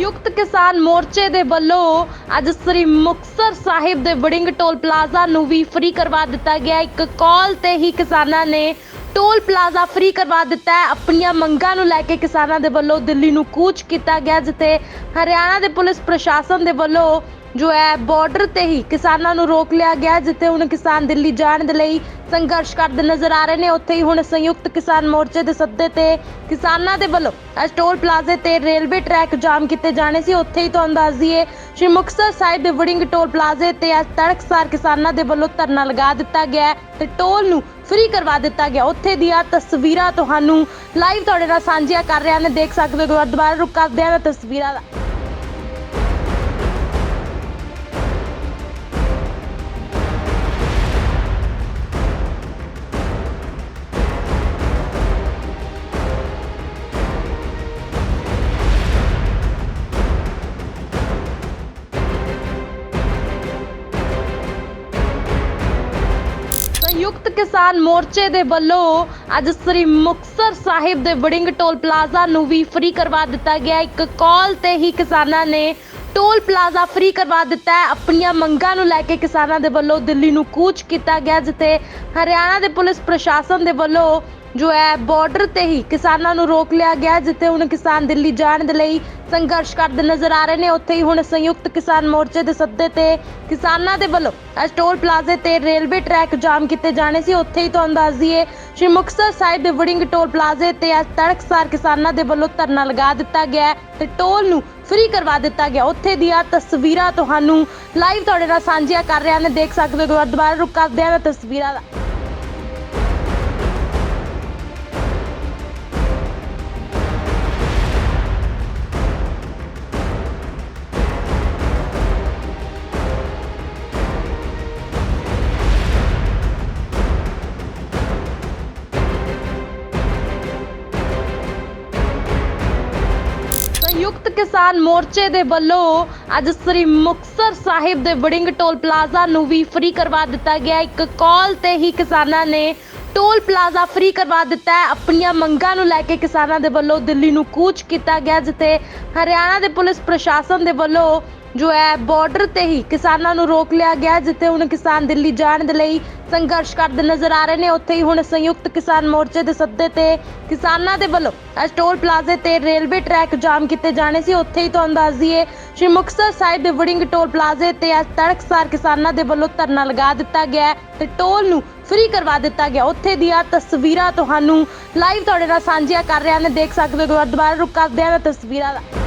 ਸੰਯੁਕਤ ਕਿਸਾਨ ਮੋਰਚੇ ਦੇ ਵੱਲੋਂ ਅੱਜ ਸ੍ਰੀ ਮੁਕਤਸਰ ਸਾਹਿਬ ਦੇ ਵੜਿੰਗ ਟੋਲ ਪਲਾਜ਼ਾ ਨੂੰ ਵੀ ਫ੍ਰੀ ਕਰਵਾ ਦਿੱਤਾ ਗਿਆ। ਇੱਕ ਕਾਲ ਤੇ ਹੀ ਕਿਸਾਨਾਂ ਨੇ ਟੋਲ ਪਲਾਜ਼ਾ ਫ੍ਰੀ ਕਰਵਾ ਦਿੱਤਾ ਹੈ। ਆਪਣੀਆਂ ਮੰਗਾਂ ਨੂੰ ਲੈ ਕੇ ਕਿਸਾਨਾਂ ਦੇ ਵੱਲੋਂ ਦਿੱਲੀ ਨੂੰ ਕੂਚ ਕੀਤਾ ਗਿਆ, ਜਿੱਥੇ ਹਰਿਆਣਾ ਦੇ ਪੁਲਿਸ ਪ੍ਰਸ਼ਾਸਨ ਦੇ ਵੱਲੋਂ ਜੋ ਹੈ ਬਾਰਡਰ ਤੇ ਹੀ ਕਿਸਾਨਾਂ ਨੂੰ ਰੋਕ ਲਿਆ ਗਿਆ ਜਿੱਥੇ ਹੁਣ ਕਿਸਾਨ ਦਿੱਲੀ ਜਾਣ ਦੇ ਲਈ ਸੰਘਰਸ਼ ਕਰਦੇ ਨਜ਼ਰ ਆ ਰਹੇ ਨੇ। ਉੱਥੇ ਹੀ ਹੁਣ ਸੰਯੁਕਤ ਕਿਸਾਨ ਮੋਰਚੇ ਦੇ ਸੱਦੇ ਤੇ ਕਿਸਾਨਾਂ ਦੇ ਵੱਲੋਂ ਅੱਜ ਟੋਲ ਪਲਾਜ਼ੇ ਤੇ ਰੇਲਵੇ ਟਰੈਕ ਜਾਮ ਕੀਤੇ ਜਾਣੇ ਸੀ। ਉੱਥੇ ਹੀ ਤੁਹਾਨੂੰ ਦੱਸ ਦਈਏ, ਸ਼੍ਰੀ ਮੁਕਤਸਰ ਸਾਹਿਬ ਦੇ ਵੜਿੰਗ ਟੋਲ ਪਲਾਜ਼ੇ ਤੇ ਅੱਜ ਤੜਕਸਾਰ ਕਿਸਾਨਾਂ ਦੇ ਵੱਲੋਂ ਧਰਨਾ ਲਗਾ ਦਿੱਤਾ ਗਿਆ ਤੇ ਟੋਲ ਨੂੰ ਫ੍ਰੀ ਕਰਵਾ ਦਿੱਤਾ ਗਿਆ। ਉੱਥੇ ਦੀਆਂ ਤਸਵੀਰਾਂ ਤੁਹਾਨੂੰ ਲਾਈਵ ਤੁਹਾਡੇ ਨਾਲ ਸਾਂਝੀਆਂ ਕਰ ਰਹੇ। ਹਾਂ ਨੇ ਦੇਖ ਸਕਦੇ ਹੋ ਦੁਬਾਰਾ ਰੁਕ ਕਰਦੇ ਹਾਂ ਤਸਵੀਰਾਂ ਦਾ ਸੰਯੁਕਤ ਕਿਸਾਨ ਮੋਰਚੇ ਦੇ ਵੱਲੋਂ ਅੱਜ ਸ੍ਰੀ ਮੁਕਤਸਰ ਸਾਹਿਬ ਦੇ ਵੜਿੰਗ ਟੋਲ ਪਲਾਜ਼ਾ ਨੂੰ ਵੀ ਫ੍ਰੀ ਕਰਵਾ ਦਿੱਤਾ ਗਿਆ। ਇੱਕ ਕਾਲ ਤੇ ਹੀ ਕਿਸਾਨਾਂ ਨੇ ਟੋਲ ਪਲਾਜ਼ਾ ਫ੍ਰੀ ਕਰਵਾ ਦਿੱਤਾ ਹੈ। ਆਪਣੀਆਂ ਮੰਗਾਂ ਨੂੰ ਲੈ ਕੇ ਕਿਸਾਨਾਂ ਦੇ ਵੱਲੋਂ ਦਿੱਲੀ ਨੂੰ ਕੂਚ ਕੀਤਾ ਗਿਆ, ਜਿੱਥੇ ਹਰਿਆਣਾ ਦੇ ਪੁਲਿਸ ਪ੍ਰਸ਼ਾਸਨ ਦੇ ਵੱਲੋਂ ਜੋ ਹੈ ਬਾਰਡਰ ਤੇ ਹੀ ਕਿਸਾਨਾਂ ਨੂੰ ਰੋਕ ਲਿਆ ਗਿਆ ਜਿੱਥੇ ਹੁਣ ਕਿਸਾਨ ਦਿੱਲੀ ਜਾਣ ਦੇ ਲਈ ਸੰਘਰਸ਼ ਕਰਦੇ ਨਜ਼ਰ ਆ ਰਹੇ ਨੇ। ਉੱਥੇ ਹੀ ਹੁਣ ਸੰਯੁਕਤ ਕਿਸਾਨ ਮੋਰਚੇ ਦੇ ਸੱਦੇ ਤੇ ਕਿਸਾਨਾਂ ਦੇ ਵੱਲੋਂ ਅੱਜ ਟੋਲ ਪਲਾਜ਼ੇ ਤੇ ਰੇਲਵੇ ਟਰੈਕ ਜਾਮ ਕੀਤੇ ਜਾਣੇ ਸੀ। ਉੱਥੇ ਹੀ ਤੁਹਾਨੂੰ ਦੱਸ ਦਈਏ, ਸ਼੍ਰੀ ਮੁਕਤਸਰ ਸਾਹਿਬ ਦੇ ਵੜਿੰਗ ਟੋਲ ਪਲਾਜ਼ੇ ਤੇ ਅੱਜ ਤੜਕਸਾਰ ਕਿਸਾਨਾਂ ਦੇ ਵੱਲੋਂ ਧਰਨਾ ਲਗਾ ਦਿੱਤਾ ਗਿਆ ਤੇ ਟੋਲ ਨੂੰ ਫ੍ਰੀ ਕਰਵਾ ਦਿੱਤਾ ਗਿਆ। ਉੱਥੇ ਦੀਆਂ ਤਸਵੀਰਾਂ ਤੁਹਾਨੂੰ ਲਾਈਵ ਤੁਹਾਡੇ ਨਾਲ ਸਾਂਝੀਆਂ ਕਰ ਰਹੇ। ਹਾਂ ਨੇ ਦੇਖ ਸਕਦੇ ਹੋ ਦੁਬਾਰਾ ਰੁਕ ਕਰਦੇ ਹਾਂ ਤਸਵੀਰਾਂ ਦਾ। ਸੰਯੁਕਤ ਕਿਸਾਨ ਮੋਰਚੇ ਦੇ ਵੱਲੋਂ ਅੱਜ ਸ੍ਰੀ ਮੁਕਤਸਰ ਸਾਹਿਬ ਦੇ ਵੜਿੰਗ ਟੋਲ ਪਲਾਜ਼ਾ ਨੂੰ ਵੀ ਫ੍ਰੀ ਕਰਵਾ ਦਿੱਤਾ ਗਿਆ। ਇੱਕ ਕਾਲ ਤੇ ਹੀ ਕਿਸਾਨਾਂ ਨੇ ਟੋਲ ਪਲਾਜ਼ਾ ਫ੍ਰੀ ਕਰਵਾ ਦਿੱਤਾ ਹੈ। ਆਪਣੀਆਂ ਮੰਗਾਂ ਨੂੰ ਲੈ ਕੇ ਕਿਸਾਨਾਂ ਦੇ ਵੱਲੋਂ ਦਿੱਲੀ ਨੂੰ ਕੂਚ ਕੀਤਾ ਗਿਆ, ਜਿੱਥੇ ਹਰਿਆਣਾ ਦੇ ਪੁਲਿਸ ਪ੍ਰਸ਼ਾਸਨ ਦੇ ਵੱਲੋਂ ਜੋ ਹੈ ਬਾਰਡਰ ਤੇ ਹੀ ਕਿਸਾਨਾਂ ਨੂੰ ਰੋਕ ਲਿਆ ਗਿਆ ਜਿੱਥੇ ਹੁਣ ਕਿਸਾਨ ਦਿੱਲੀ ਜਾਣ ਦੇ ਲਈ ਸੰਘਰਸ਼ ਕਰਦੇ ਨਜ਼ਰ ਆ ਰਹੇ ਨੇ। ਉੱਥੇ ਹੀ ਹੁਣ ਸੰਯੁਕਤ ਕਿਸਾਨ ਮੋਰਚੇ ਦੇ ਸੱਦੇ ਤੇ ਕਿਸਾਨਾਂ ਦੇ ਵੱਲੋਂ ਅੱਜ ਟੋਲ ਪਲਾਜ਼ੇ ਤੇ ਰੇਲਵੇ ਟਰੈਕ ਜਾਮ ਕੀਤੇ ਜਾਣੇ ਸੀ। ਉੱਥੇ ਹੀ ਤੁਹਾਨੂੰ ਦੱਸ ਦਈਏ, ਸ਼੍ਰੀ ਮੁਕਤਸਰ ਸਾਹਿਬ ਦੇ ਵੜਿੰਗ ਟੋਲ ਪਲਾਜ਼ੇ ਤੇ ਅੱਜ ਤੜਕਸਾਰ ਕਿਸਾਨਾਂ ਦੇ ਵੱਲੋਂ ਧਰਨਾ ਲਗਾ ਦਿੱਤਾ ਗਿਆ ਤੇ ਟੋਲ ਨੂੰ ਫ੍ਰੀ ਕਰਵਾ ਦਿੱਤਾ ਗਿਆ। ਉੱਥੇ ਦੀਆਂ ਤਸਵੀਰਾਂ ਤੁਹਾਨੂੰ ਲਾਈਵ ਤੁਹਾਡੇ ਨਾਲ ਸਾਂਝੀਆਂ ਕਰ ਰਹੇ। ਹਾਂ ਨੇ ਦੇਖ ਸਕਦੇ ਹੋ ਦੁਬਾਰਾ ਰੁਕ ਕਰਦੇ ਹਾਂ ਤਸਵੀਰਾਂ ਦਾ।